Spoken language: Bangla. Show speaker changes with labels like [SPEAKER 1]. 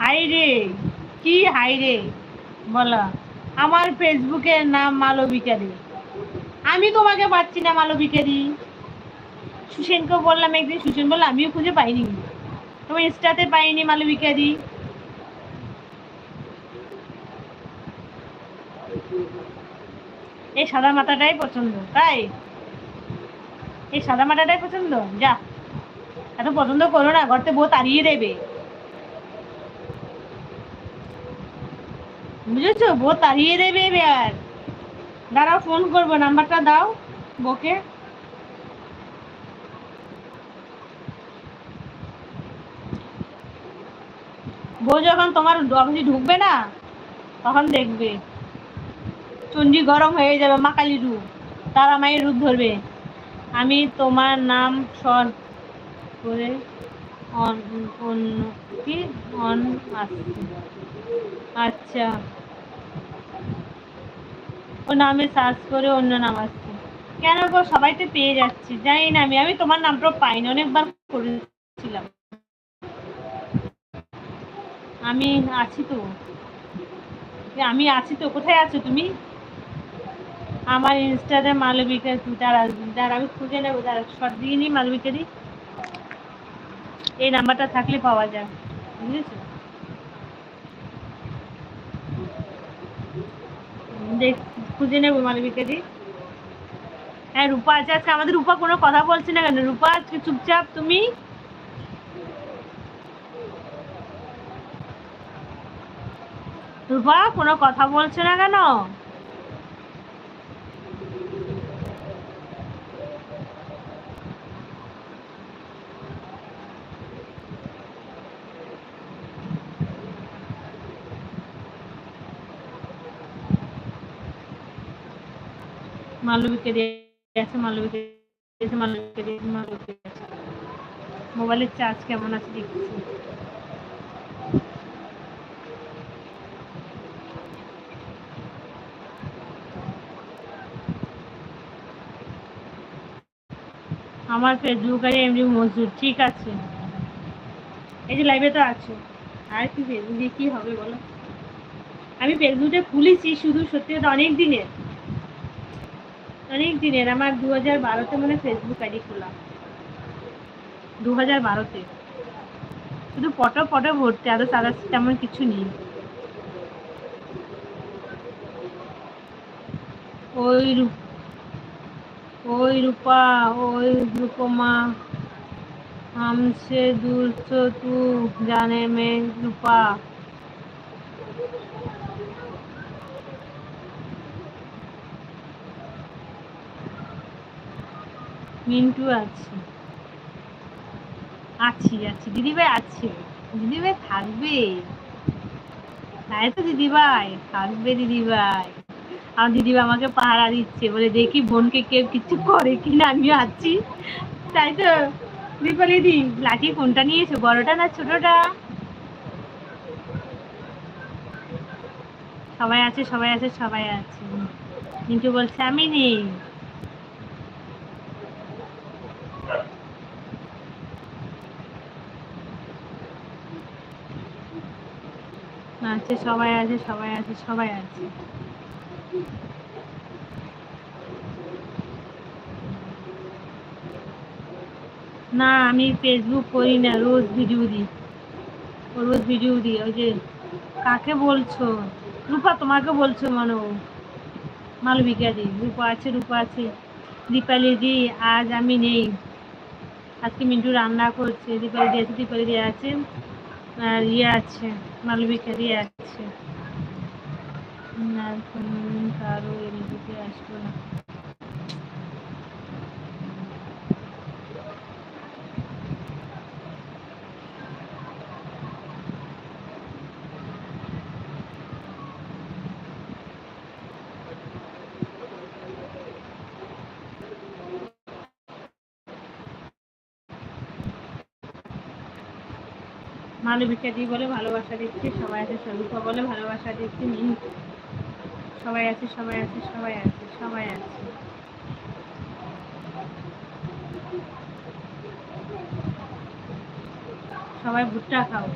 [SPEAKER 1] হাই রে, কি হাই রে? বলো, আমার ফেসবুকের নাম মালবিকারি আমি তোমাকে পাচ্ছি না মালবিকারি সুসেনকে বললাম একদিন, সুসেন বলল, আমিও খুঁজে পাইনি। তোমার ইনস্টাতে পাইনি মালবিকারি এই সাদা মাথাটাই পছন্দ, তাই? এই সাদা মাথাটাই পছন্দ? যা। এত পছন্দ করো না ঘরতে বউ তাড়িয়ে দেবে। বুঝেছ? বউ তাড়িয়ে দেবে এবার। দাঁড়াও ফোন করব নাম্বারটা দাও বকে বউ যখন তোমার অফিসে ঢুকবে না, তখন দেখবে। চন্ডি গরম হয়ে যাবে, মা মাকালি রূপ। তারা মায়ের রূপ ধরবে। আমি তোমার নাম সর করে অন্য কি? অন আচ্ছা। ও নামে সার্চ করে অন্য নাম আসছে। কেন গো? সবাই তো পেয়ে যাচ্ছি। জানি না আমি আমি তোমার নামটা পাইনি, অনেকবার করেছিলাম। আমি আছি তো। আমি আছি তো, কোথায় আছো তুমি? আমার ইনস্টাতে মালবিকা, দাঁড়া দাঁড়া, আমি খুঁজে নেব, দাঁড়া শর্ট দিয়ে নিই মালবিকারি এই নাম্বারটা থাকলে পাওয়া যায়, বুঝেছ? দেখ খুঁজে নেব মালবিকাজি হ্যাঁ রূপা আছে আজকে। আমাদের রূপা কোনো কথা বলছে না কেন? রূপা, আজকে চুপচাপ, তুমি? রূপা, কোনো কথা বলছে না কেন? মালবিকে দিয়েছে মালবিকে দিয়েছে মালবিকে দিয়েছে মালবিকে দিয়েছে। মোবাইলের চার্জ কেমন আছে দেখছি। আমার ফেসবুক আছে এমনি মজদুর, ঠিক আছে। এই যে লাইভে তো আছো। আর কি ফেসবুক দিয়ে কি হবে বলো? আমি ফেসবুকটা খুলেছি শুধু সত্যি কথা অনেক দিনের অনেক দিনের আমার দু হাজার বারোতে মানে ফেসবুক আইডি খোলা দু হাজার বারোতে শুধু ফটো ফটো ভরতে আরো সাদা তেমন কিছু নেই ওই রূপ ওই রূপা ওই রূপমা हमसे दूर तो तू जाने में रूपा মিন্টু আছে। আছি আছি। দিদিভাই আছে। দিদিভাই থাকবে। তাই তো দিদিভাই, থাকবে দিদিভাই। আমার দিদিভাই আমাকে পাহারা দিচ্ছে, বলে দেখি বোনকে কেউ কিছু করে কিনা আমি আছি। তাই তো দীপালি দি লাঠি কোনটা নিয়েছো, বড়টা না ছোটটা? সবাই আছে সবাই আছে সবাই আছে। মিন্টু বলছে, আমি নেই। আছে, সবাই আছে সবাই আছে সবাই আছে। না, আমি ফেসবুক করি না, রোজ ভিডিও দিই। রোজ ভিডিও দিই, ওই যে কাকে বলছো? রূপা তোমাকে বলছো মানো মালবিকা দি, রূপা আছে রূপা আছে। দীপালি দি, আজ আমি নেই। আজকে মিন্টু রান্না করছে, দীপালি দি আছে, দীপালি দি আছে। আর ইয়ে আছে মালবিকা দিয়ে আছে। আর কারও এদিকে আসব না। মালবিকা দি বলে, ভালোবাসা দিচ্ছি, সবাই আছে স্বরূপা বলে, ভালোবাসা দিচ্ছি মিন সবাই আছে সবাই আছে সবাই আছে সবাই আছে। সবাই ভুট্টা খাও।